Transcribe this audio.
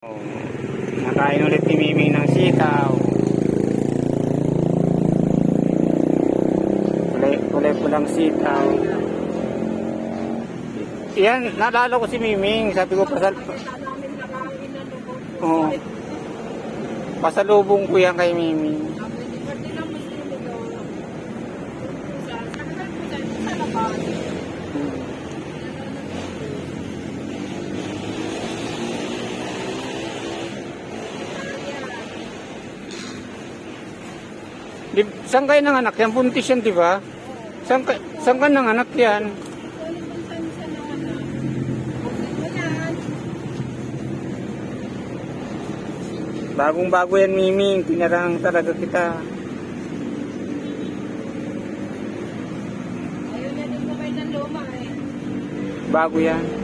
Oh, nakain ulit ni Miming ng sitaw. Kulay, pulang sitaw. Yan, naalala ko si Miming. Sabi ko, pasal... Oo. Pasalubong ko yan kay Miming. Di, saan kayo nanganak yan? Buntis yan, di ba? Saan, ka, saan ka nanganak yan? Bagong bago yan, Miming. Tinarang talaga kita. Ayun na din kamay ng luma eh. Bago yan.